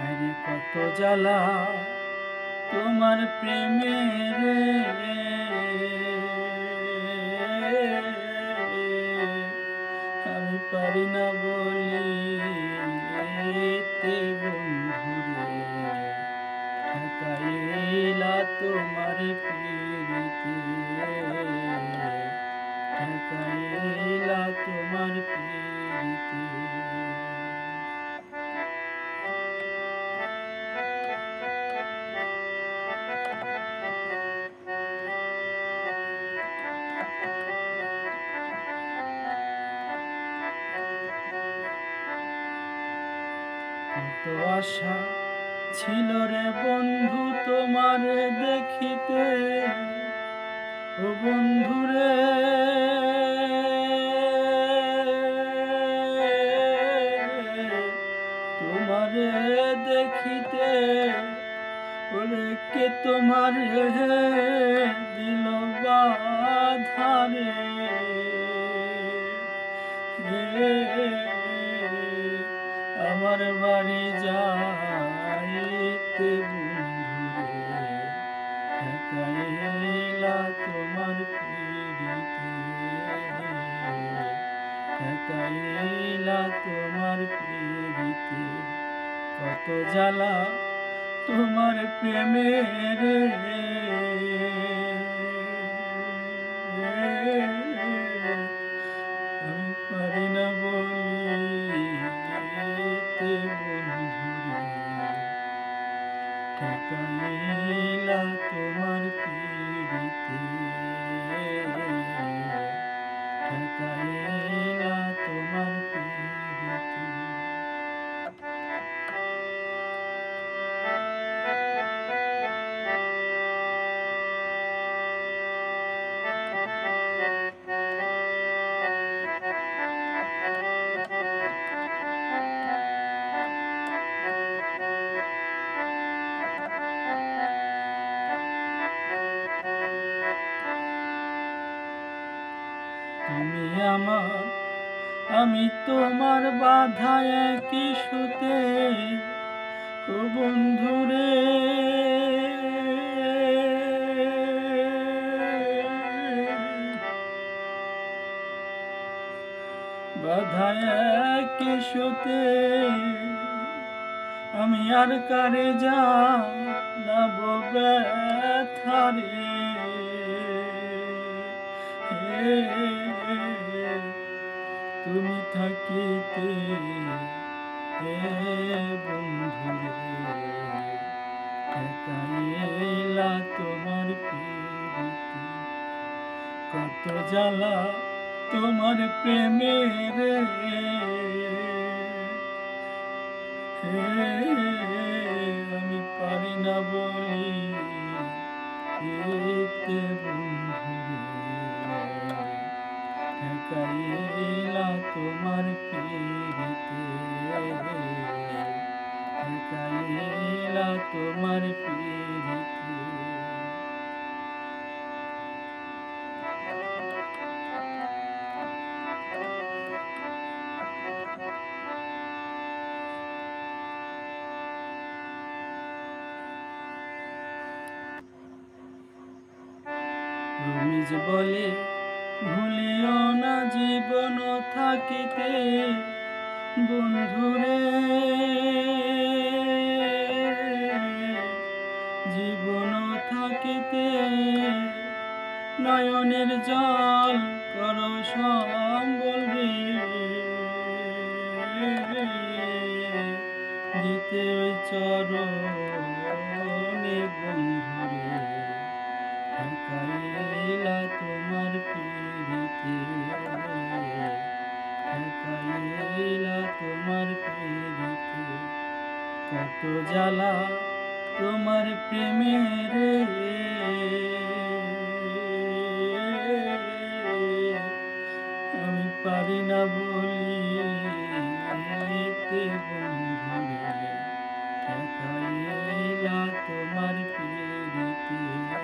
আরে কত জ্বালা তোমার প্রেমের আমি পারি না ঠকাইলা তোমার পিরিতে তোমার কত আশা ছিল রে বন্ধু তোমার দেখিতে। ও বন্ধু রে। তোমারে দেখিতে ওরে কে তোমার দিল ঠকাইলা তোমার পিড়িতে কত জ্বালা তোমার প্রেমের আমি পারি না বলিতে বন্ধুরে ঠকাইলা তোমার ঠকাইলা তুমি আমার, আমি তোমার বাধায় কি সুতে, ও বন্ধুরে বাধায় কি সুতে, আমি আর কারে যা নব ব্যথারে হে তুমি থাকিতে বন্ধুরে ঠকাইলা তোমার কত জ্বালা তোমার প্রেমের হে আমি পারি না বলি ঠকাইলা তোমার পিড়িতে। ঠকাইলা তোমার পিড়িতে। রমিজ বলে ভুলিও না জীবন থাকিতে, বন্ধুরে। জীবন থাকিতে নয়নের জল কর রে। দিতে চরণে বন্ধুরে ঠকাইলা তোমার প্রীতিতে একাইলা তোমার প্রীতিতে কত জ্বালা তোমার প্রেমে রে। আমি পারি না বলি তোমার প্রীতিতে